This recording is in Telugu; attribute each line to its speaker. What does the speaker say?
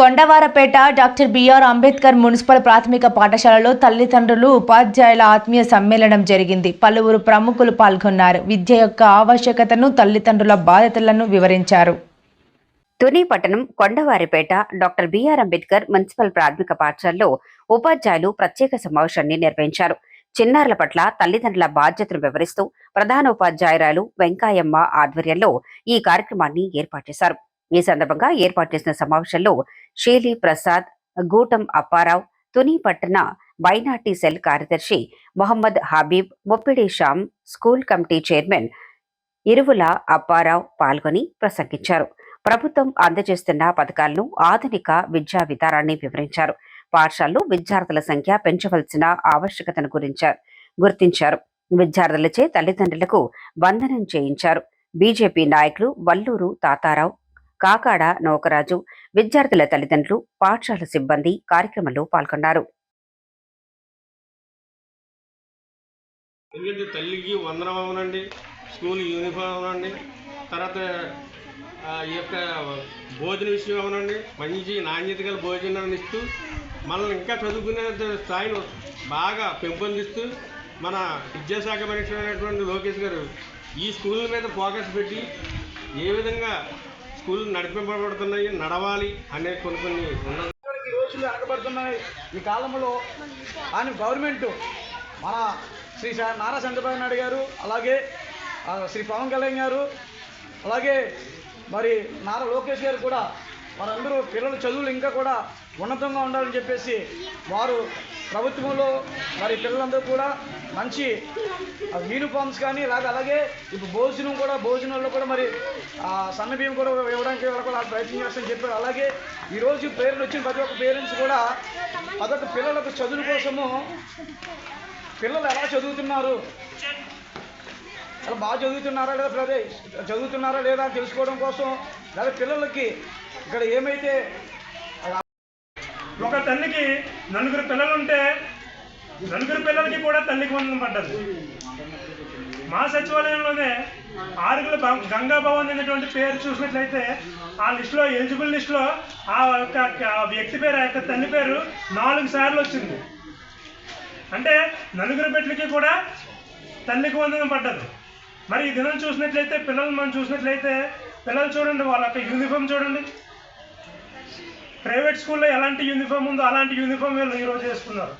Speaker 1: Kondavarapeta doctor B R Ambedkar municipal ప్రాథమిక పాఠశాలలో తల్లిదండ్రులు ఉపాధ్యాయుల ఆత్మీయ సమ్మేళనం జరిగింది. పలువురు ప్రముఖులు పాల్గొన్నారు. విద్య యొక్క ఆవశ్యకతను తల్లిదండ్రుల బాధ్యతలను వివరించారు.
Speaker 2: తుని పట్టణం Kondavaripeta doctor B R Ambedkar municipal ప్రాథమిక పాఠశాలలో ఉపాధ్యాయులు ప్రత్యేక సమావేశాన్ని నిర్వహించారు. చిన్నారుల పట్ల తల్లిదండ్రుల బాధ్యతను వివరిస్తూ ప్రధాన ఉపాధ్యాయురాలు వెంకాయమ్మ ఆధ్వర్యంలో ఈ కార్యక్రమాన్ని ఏర్పాటు చేశారు. ఈ సందర్భంగా ఏర్పాటు చేసిన సమావేశంలో షేలి ప్రసాద్ గూటం అప్పారావు తుని పట్టణ మైనార్టీ సెల్ కార్యదర్శి Mohammed Habib Muppidi Sham school committee chairman Iruvula Apparao పాల్గొని ప్రసంగించారు. ప్రభుత్వం అందజేస్తున్న పథకాలను ఆధునిక విద్యా విధానాన్ని వివరించారు. పాఠశాలలో విద్యార్థుల సంఖ్య పెంచవలసిన ఆవశ్యకతను గురించారు గుర్తించారు. విద్యార్థులచే తల్లిదండ్రులకు వందనం చేయించారు. బీజేపీ నాయకులు వల్లూరు తాతారావు కాకాడ నౌకరాజు విద్యార్థుల తల్లిదండ్రులు పాఠశాల సిబ్బంది కార్యక్రమంలో పాల్గొన్నారు.
Speaker 3: ఎందుకంటే తల్లికి వందనం అవునండి స్కూల్ యూనిఫామ్ అవునండి తర్వాత ఈ యొక్క భోజన విషయం అవునండి మంచి నాణ్యత గల భోజనాన్ని ఇస్తూ మనల్ని ఇంకా చదువుకునే స్థాయిని బాగా పెంపొందిస్తూ మన విద్యాశాఖ మనిషి అయినటువంటి లోకేష్ గారు ఈ స్కూల్ మీద ఫోకస్ పెట్టి ఏ విధంగా స్కూల్ నడిపింపబడుతున్నాయి నడవాలి అనే కొన్ని కొన్ని
Speaker 4: రోజులు వెనకబడుతున్నాయి. ఈ కాలంలో ఆయన గవర్నమెంట్ మన శ్రీ నారా చంద్రబాబు నాయుడు గారు అలాగే శ్రీ పవన్ కళ్యాణ్ గారు అలాగే మరి నారా లోకేష్ గారు కూడా వారందరూ పిల్లల చదువులు ఇంకా కూడా ఉన్నతంగా ఉండాలని చెప్పేసి వారు ప్రభుత్వంలో మరి పిల్లలందరూ కూడా మంచి యూనిఫామ్స్ కానీ అలాగే అలాగే ఇప్పుడు భోజనం కూడా భోజనంలో కూడా మరి సన్న బియ్యం కూడా ఇవ్వడానికి వాళ్ళు కూడా ప్రయత్నం చేస్తామని చెప్పారు. అలాగే ఈరోజు పేర్లు వచ్చిన ప్రతి ఒక్క పేరెంట్స్ కూడా అదొక పిల్లలకు చదువు కోసము పిల్లలు ఎలా చదువుతున్నారు? అలా బాగా చదువుతున్నారా లేదా ప్రదే చదువుతున్నారా లేదా తెలుసుకోవడం కోసం లేదా పిల్లలకి ఇక్కడ ఏమైతే
Speaker 5: ఒక తల్లికి నలుగురు పిల్లలు ఉంటే నలుగురు పిల్లలకి కూడా తల్లికి వందనం పడ్డది. మా సచివాలయంలోనే ఆరుగుల గంగా భవన్ అనేటువంటి పేరు చూసినట్లయితే ఆ లిస్టులో ఎలిజిబుల్ లిస్టులో ఆ యొక్క ఆ వ్యక్తి పేరు ఆ యొక్క తల్లి పేరు నాలుగు సార్లు వచ్చింది. అంటే నలుగురు బిడ్డలకి కూడా తల్లికి వందనం పడ్డది. మరి ఈ దినం చూసినట్లయితే పిల్లలు మనం చూసినట్లయితే పిల్లలు చూడండి వాళ్ళ యొక్క యూనిఫామ్ చూడండి. ప్రైవేట్ స్కూల్లో ఎలాంటి యూనిఫామ్ ఉందో అలాంటి యూనిఫామ్ వీళ్ళు ఈరోజు వేసుకున్నారు.